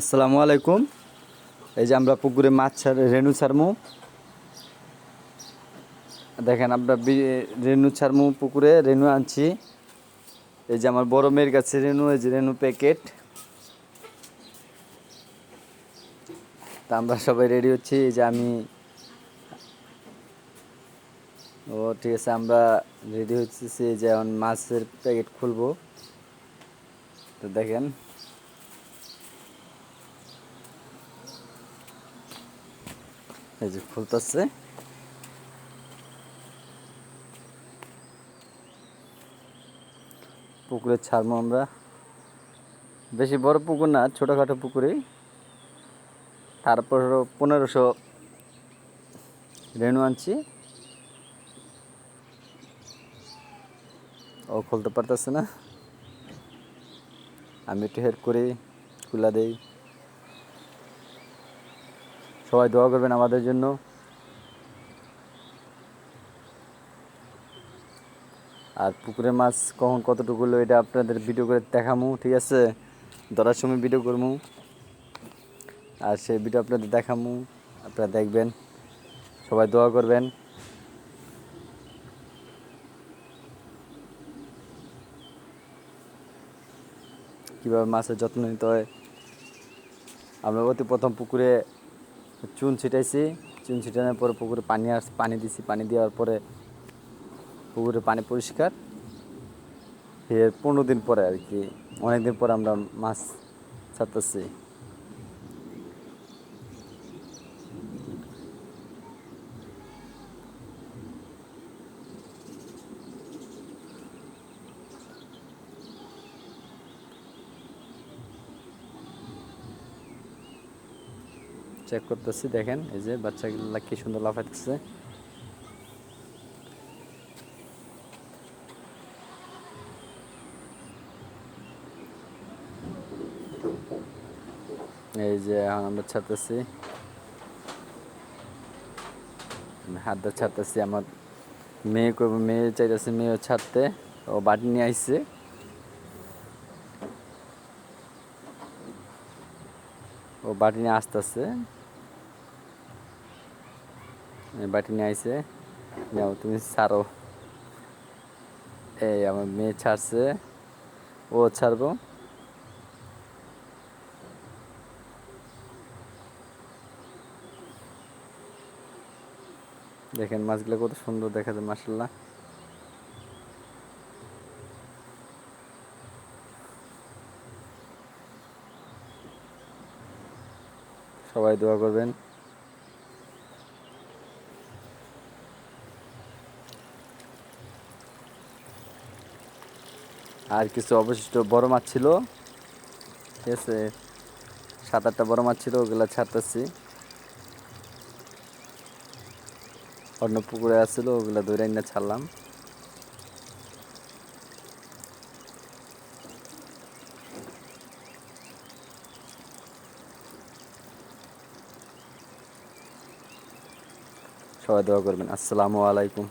আসসালামু আলাইকুম। এই যে আমরা পুকুরে মাছ ছাড়, রেনু ছাড়মু। দেখেন আমরা রেনু ছাড়মু পুকুরে, রেনু আনছি। এই যে আমার বড় মেয়ের কাছে রেনু, এই যে রেনু প্যাকেট। তা আমরা সবাই রেডি হচ্ছি, এই যে আমি। ও, ঠিক আছে, আমরা রেডি হচ্ছি যে এখন মাছের প্যাকেট খুলবো। তো দেখেন। এই যে খুলতেছে। পুকুরে ছাড়বো আমরা। বেশি বড় পুকুর না, ছোটোখাটো পুকুরেই। তারপর পনেরোশো রেনু আনছি। ও খুলতে পারতেছে না। আমি একটু হেল্প করি, খুলা দেই। সবাই দোয়া করবেন আমাদের জন্য। আর পুকুরের মাছ কখন কতটুকু হলো এটা আপনাদের ভিডিও করে দেখামু, ঠিক আছে? ধরার সময় ভিডিও করমু। আর সেই ভিডিও আপনাদের দেখামু, আপনারা দেখবেন। সবাই দোয়া করবেন। কীভাবে মাছের যত্ন নিতে হয়? আমরা অতি প্রথম পুকুরে চুন ছিটাইছি। চুন ছিটানোর পরে পুকুরে পানি আস, পানি দিছি। পানি দেওয়ার পরে পুকুরে পানি পরিষ্কার। এর পনেরো দিন পরে আর কি অনেক দিন পরে আমরা মাছ ছাড়তেছি। চেক করতেছি, দেখেন, এই যে বাচ্চাগুলা কি সুন্দর লাফাইতেছে। এই যে এখন আমরা ছাড়তেছি। হাত ছাড়তেছি, আমার মেয়ে করব মেয়ে চাইতেছে মেয়েও ছাড়তে, ও বাটি নিয়ে আইসে ও বাটি নিয়ে আসতেছে। বাটি নিয়ে আইসে যাও, তুমি ছাড়ো। এই আমার মেয়ে ছাড়ছে। ও ছাড়বো। দেখেন মাছগুলো কত সুন্দর দেখা যায় মাসাল্লাহ সবাই দোয়া করবেন। আর কিছু অবশিষ্ট বড় মাছ ছিল। ঠিক আছে? সাত আটটা বড় মাছ ছিল, ওগুলা ছাড়তেছি। অন্য পুকুরে আসছিল ওগুলা ধরে এনে ছাড়লাম। সবাই দোয়া করবেন। আসসালামু আলাইকুম।